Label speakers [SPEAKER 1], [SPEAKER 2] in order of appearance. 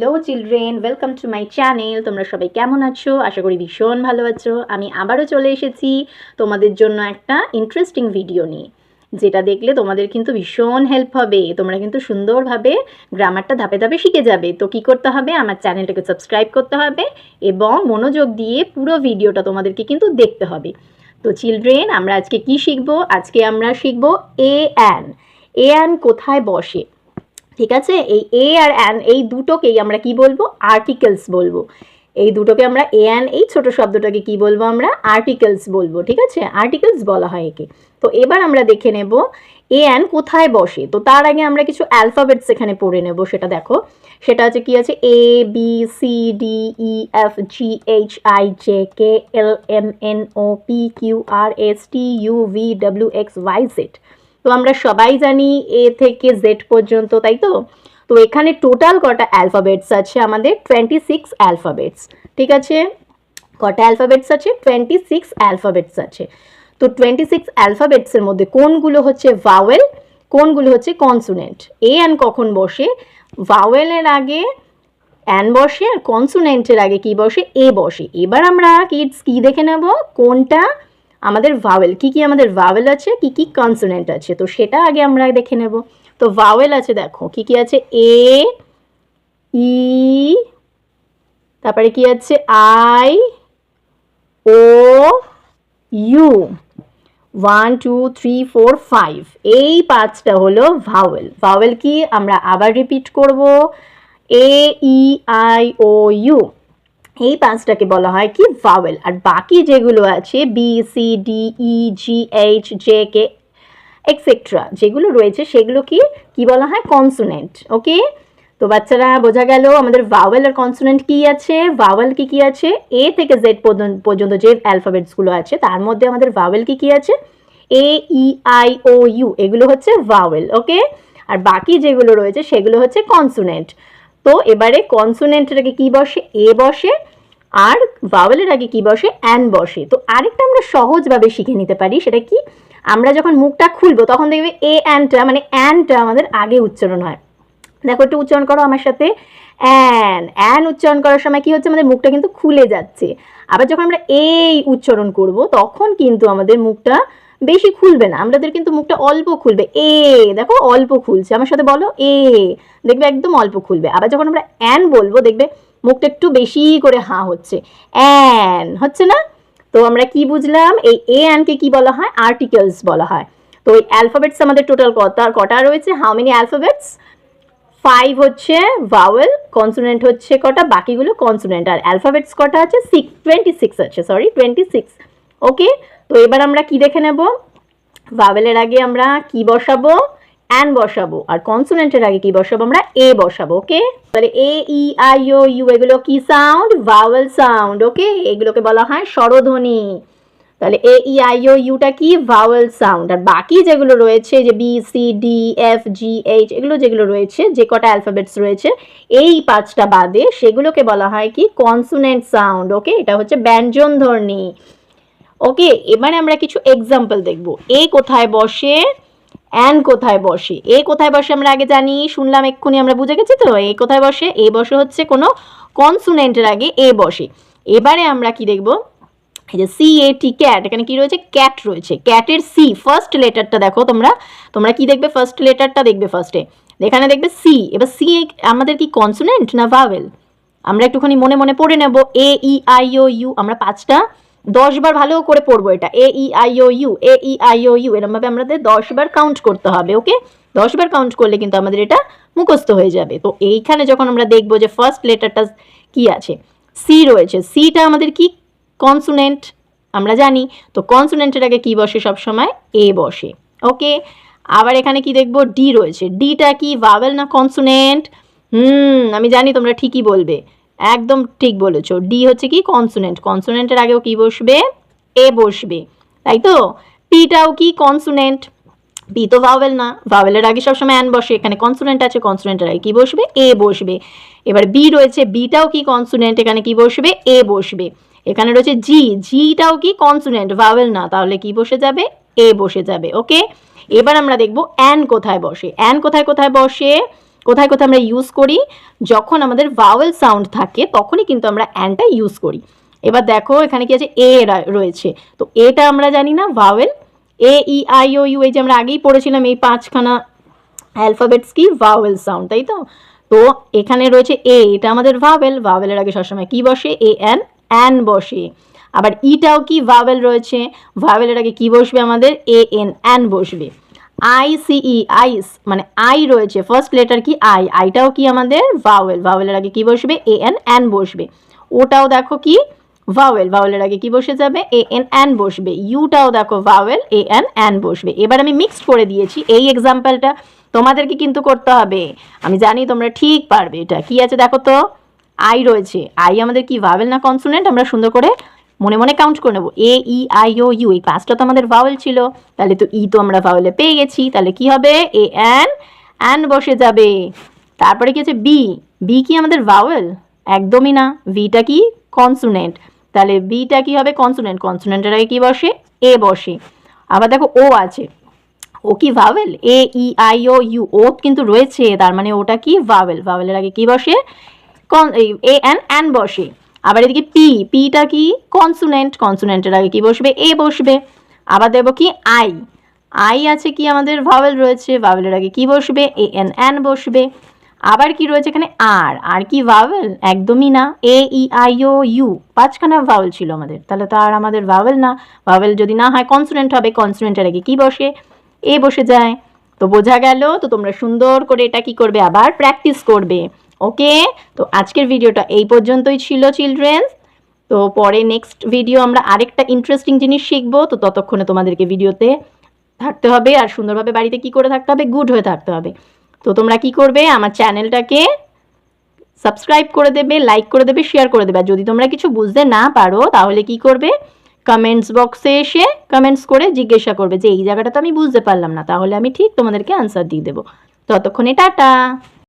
[SPEAKER 1] Hello children welcome to my channel তোমরা সবাই কেমন আছো? আশা করি ভীষণ ভালো আছো। আমি আবারও চলে এসেছি তোমাদের জন্য একটা ইন্টারেস্টিং ভিডিও নিয়ে, যেটা দেখলে তোমাদের কিন্তু ভীষণ হেল্প হবে। তোমরা কিন্তু সুন্দরভাবে গ্রামারটা ধাপে ধাপে শিখে যাবে। তো কি করতে হবে? আমার চ্যানেলটাকে সাবস্ক্রাইব করতে হবে এবং মনোযোগ দিয়ে পুরো ভিডিওটা তোমাদেরকে কিন্তু দেখতে হবে। তো চিলড্রেন আমরা আজকে কি শিখব? আজকে আমরা শিখব এ অ্যান এ অ্যান কোথায় বসে? ঠিক আছে? এই এ আর অ্যান এই দুটোকেই আমরা কি বলব? আর্টিকেলস বলব। এই দুটোকে আমরা এ অ্যান এই ছোট শব্দটাকে কি বলব আমরা? আর্টিকেলস বলব, ঠিক আছে? আর্টিকেলস বলা হয় একে। তো এবার আমরা দেখে নেব এ অ্যান কোথায় বসে? তো তার আগে আমরা কিছু অ্যালফাবেটস এখানে পড়ে নেব, সেটা দেখো। সেটা হচ্ছে কি আছে? A B C D E F G H I J K L M N O P Q R S T U V W X Y Z তো আমরা সবাই জানি এ থেকে জেড পর্যন্ত, তাই তো? তো এখানে টোটাল কটা অ্যালফাবেটস আছে? আমাদের টোয়েন্টি সিক্স অ্যালফাবেটস ঠিক আছে? কটা অ্যালফাবেটস আছে? টোয়েন্টি সিক্স অ্যালফাবেটস আছে। তো টোয়েন্টি সিক্স অ্যালফাবেটসের মধ্যে কোনগুলো হচ্ছে ভাওয়েল কোনগুলো হচ্ছে কনসোনেন্ট এ অ্যান কখন বসে? ভাওয়েলের আগে অ্যান বসে আর কনসোনেন্টের আগে কি বসে? এ বসে। এবার আমরা কিডস কি দেখে নেব? কোনটা আমাদের ভাওয়েল কি কি আমাদের ভাওয়েল আছে, কি কি কনসোনেন্ট আছে, তো সেটা আগে আমরা দেখে নেব। তো ভাওয়েল আছে দেখো, কি কি আছে? এ ই তারপরে কি আছে? I O U one two three four five এই পাঁচটা হলো ভাওয়েল ভাওয়েল কি আমরা আবার রিপিট করব? এ ই আই ও ইউ এই পাঁচটাকে বলা হয় কি? ভাওয়েল আর বাকি যেগুলো আছে B C D E G H J K etcetera যেগুলো রয়েছে, সেগুলো কি? কি বলা হয়? কনসোনেন্ট ওকে তো বাচ্চারা, বোঝা গেল আমাদের ভাওয়েল আর কনসোনেন্ট কি আছে? ভাওয়েল কি কি আছে? এ থেকে জেড পর্যন্ত যে অ্যালফাবেটসগুলো আছে, তার মধ্যে আমাদের ভাওয়েল কি কি আছে? এ ই আই ও ইউ এগুলো হচ্ছে ভাওয়েল ওকে আর বাকি যেগুলো রয়েছে, সেগুলো হচ্ছে কনসোনেন্ট তো এবারে কনসোনেন্টের আগে কি বসে? এ বসে আর ভাওয়েলের আগে কি বসে? অ্যান বসে। তো আরেকটা আমরা সহজভাবে শিখে নিতে পারি, সেটা কি? আমরা যখন মুখটা খুলবো, তখন দেখবে এ অ্যানটা মানে অ্যানটা আমাদের আগে উচ্চারণ হয়। দেখো একটু উচ্চারণ করো আমার সাথে। অ্যান অ্যান উচ্চারণ করার সময় কি হচ্ছে? আমাদের মুখটা কিন্তু খুলে যাচ্ছে। আবার যখন আমরা এই উচ্চারণ করব, তখন কিন্তু আমাদের মুখটা বেশি খুলবে না, আমাদের কিন্তু মুখটা অল্প খুলবে। এ, দেখো অল্প খুলছে। আমার সাথে বলো, এ, দেখবে একদম অল্প খুলবে। আবার যখন আমরা অ্যান বলব, দেখবে মুখটা একটু বেশি করে হাঁ হচ্ছে। অ্যান, হচ্ছে না? তো আমরা কি বুঝলাম? এই এ অ্যানকে কি বলা হয়? আর্টিকেলস বলা হয়। তো এই অ্যালফাবেটস আমাদের টোটাল কটা কটা রয়েছে? হাউ মেনি অ্যালফাবেটস ফাইভ হচ্ছে ভাওয়েল কনসোনেন্ট হচ্ছে কটা? বাকিগুলো কনসোনেন্ট আর অ্যালফাবেটস কটা আছে? সিক্স টোয়েন্টি সিক্স আছে সরি টোয়েন্টি সিক্স ওকে তো এবার আমরা কি দেখে নেব? ভাওয়েলের আগে আমরা কি বসাবো? অ্যান বসাবো। আর কনসোনেন্টের আগে কি বসাবো? আমরা এ বসাবো ওকে তাহলে A E I O you এগুলো কি সাউন্ড ভাওয়েল সাউন্ড ওকে এগুলোকে বলা হয় স্বরধ্বনি। তাহলে এ ই আই ও ইউটা কি? ভাওয়েল সাউন্ড আর বাকি যেগুলো রয়েছে, যে B C D F G H এগুলো যেগুলো রয়েছে, যে কটা অ্যালফাবেটস রয়েছে, এই পাঁচটা বাদে সেগুলোকে বলা হয় কি কনসোনেন্ট সাউন্ড ওকে এটা হচ্ছে ব্যঞ্জন ধ্বনি ওকে এবারে আমরা কিছু এক্সাম্পল দেখব। এ কোথায় বসে অ্যান কোথায় বসে? এ কোথায় বসে আমরা আগে জানি, শুনলাম এক্ষুনি আমরা বুঝে গেছি তো? এ কোথায় বসে? এ বসে হচ্ছে কোনো কনসোনেন্টের আগে এ বসে। এবারে আমরা কি দেখব? এই যে সি এ টি ক্যাট এখানে কি রয়েছে? ক্যাট রয়েছে। ক্যাটের সি ফার্স্ট লেটারটা দেখো তোমরা। তোমরা কি দেখবে? ফার্স্ট লেটারটা দেখবে ফার্স্টে এখানে দেখবে সি এবার সি আমাদের কি কনসোনেন্ট না ভাওয়েল আমরা একটুখানি মনে মনে পড়ে নেব। এ ই আই ও ইউ আমরা পাঁচটা দশবার ভালো করে পড়ব এটা A E I O U A E I O U এরমভাবে আমাদের দশবার কাউন্ট করতে হবে ওকে দশবার কাউন্ট করলে কিন্তু আমাদের এটা মুখস্থ হয়ে যাবে। তো এইখানে যখন আমরা দেখব যে ফার্স্ট লেটারটা কি আছে সি রয়েছে সিটা আমাদের কি? কনসোনেন্ট আমরা জানি। তো কনসোনেন্টের আগে কি বসে সব সময় এ বসে ওকে আবার এখানে কি দেখব? ডি রয়েছে। ডিটা কি ভাওয়েল না কনসোনেন্ট হুম, আমি জানি তোমরা ঠিকই বলবে। একদম ঠিক বলেছ। ডি হচ্ছে কি? কনসোনেন্ট কনসোনেন্টের আগেও কি বসবে? এ বসবে। তাই তো? পিটাও কি? কনসোনেন্ট পি তো ভাওয়েল না। ভাওয়েলের আগে সবসময় অ্যান বসে। এখানে কনসোনেন্ট আছে কনসোনেন্টের আগে কি বসবে? এ বসবে। এবার বি রয়েছে। বিটাও কি? কনসোনেন্ট এখানে কি বসবে? এ বসবে। এখানে রয়েছে জি জিটাও কি? কনসোনেন্ট ভাওয়েল না। তাহলে কি বসে যাবে? এ বসে যাবে। ওকে এবার আমরা দেখব অ্যান কোথায় বসে। অ্যান কোথায় কোথায় বসে? কোথায় কোথায় আমরা ইউজ করি, যখন আমাদের ভাওয়েল সাউন্ড থাকে, তখনই কিন্তু আমরা অ্যানটা ইউজ করি। এবার দেখো, এখানে কি আছে? এ রয়েছে। তো এটা আমরা জানি না vowel A E I O U এই যে আমরা আগেই পড়েছিলাম, এই পাঁচখানা অ্যালফাবেটস কি? ভাওয়েল সাউন্ড তাই তো? তো এখানে রয়েছে এ এটা আমাদের ভাওয়েল ভাওয়েলের আগে সবসময় কি বসে? এ অ্যান অ্যান বসে। আবার ইটাও কি? ভাওয়েল রয়েছে। ভাওয়েলের আগে কি বসবে আমাদের? এ এন অ্যান বসবে। আই সিই আইস মানে আই রয়েছে। ফার্স্ট লেটার কি? আই আইটাও কি আমাদের? ভাওয়েল ভাওয়েলের আগে কি বসবে? এ এন অ্যান বসবে। ওটাও দেখো কি? ভাওয়েল ভাওয়েলের আগে কি বসে যাবে? এ এন অ্যান বসবে। ইউটাও দেখো ভাওয়েল এ এন অ্যান বসবে। এবার আমি মিক্সড করে দিয়েছি। এই এক্সাম্পলটা তোমাদেরকে কিন্তু করতে হবে। আমি জানি তোমরা ঠিক পারবে। এটা কি আছে দেখো তো? আই রয়েছে। আই আমাদের কি? ভাওয়েল না কনসোনেন্ট আমরা সুন্দর করে মনে মনে কাউন্ট করে নেব। এ ই আই ও ইউ এই পাঁচটা তো আমাদের ভাওয়েল ছিল। তাহলে তো ই তো আমরা ভাওয়েলে পেয়ে গেছি। তাহলে কি হবে? এ অ্যান অ্যান বসে যাবে। তারপরে কি আছে? বি বি কি আমাদের ভাওয়েল একদমই না। ভিটা কি? কনসোনেন্ট তাহলে বিটা কি হবে? কনসোনেন্ট কনসোনেন্টের আগে কি বসে? এ বসে। আবার দেখো ও আছে। ও কি vowel A E I O U O কিন্তু রয়েছে। তার মানে ওটা কি? ভাওয়েল ভাওয়েলের আগে কি বসে? কন এ অ্যান অ্যান বসে। আবার এদিকে পি, পিটা কি? কনসোনেন্ট কনসোনেন্টের আগে কি বসবে? এ বসবে। আবার দেবো কি? আই আই আছে কি আমাদের? ভাওয়েল রয়েছে। ভাওয়েলের আগে কি বসবে? এ এন অ্যান বসবে। আবার কি রয়েছে এখানে? আর আর কি ভাওয়েল একদমই না। A E I O U পাঁচখানা ভাওয়েল ছিল আমাদের। তাহলে তো আর আমাদের ভাওয়েল না। ভাওয়েল যদি না হয় কনসোনেন্ট হবে। কনসোনেন্টের আগে কি বসে? এ বসে যায়। তো বোঝা গেল। তো তোমরা সুন্দর করে এটা কি করবে? আবার প্র্যাকটিস করবে। ওকে? তো আজকের ভিডিওটা এই পর্যন্তই ছিল চিলড্রেন্স তো পরে নেক্সট ভিডিও আমরা আরেকটা ইন্টারেস্টিং জিনিস শিখব। তো ততক্ষণে তোমাদেরকে ভিডিওতে থাকতে হবে আর সুন্দরভাবে বাড়িতে কি করে থাকতে হবে? গুড হয়ে থাকতে হবে। তো তোমরা কি করবে? আমার চ্যানেলটাকে সাবস্ক্রাইব করে দেবে লাইক করে দেবে শেয়ার করে দেবে। আর যদি তোমরা কিছু বুঝতে না পারো, তাহলে কি করবে? কমেন্টস বক্সে এসে কমেন্টস করে জিজ্ঞাসা করবে যে, এই জায়গাটা তো আমি বুঝতে পারলাম না। তাহলে আমি ঠিক তোমাদেরকে আনসার দিয়ে দেবো। ততক্ষণে টাটা!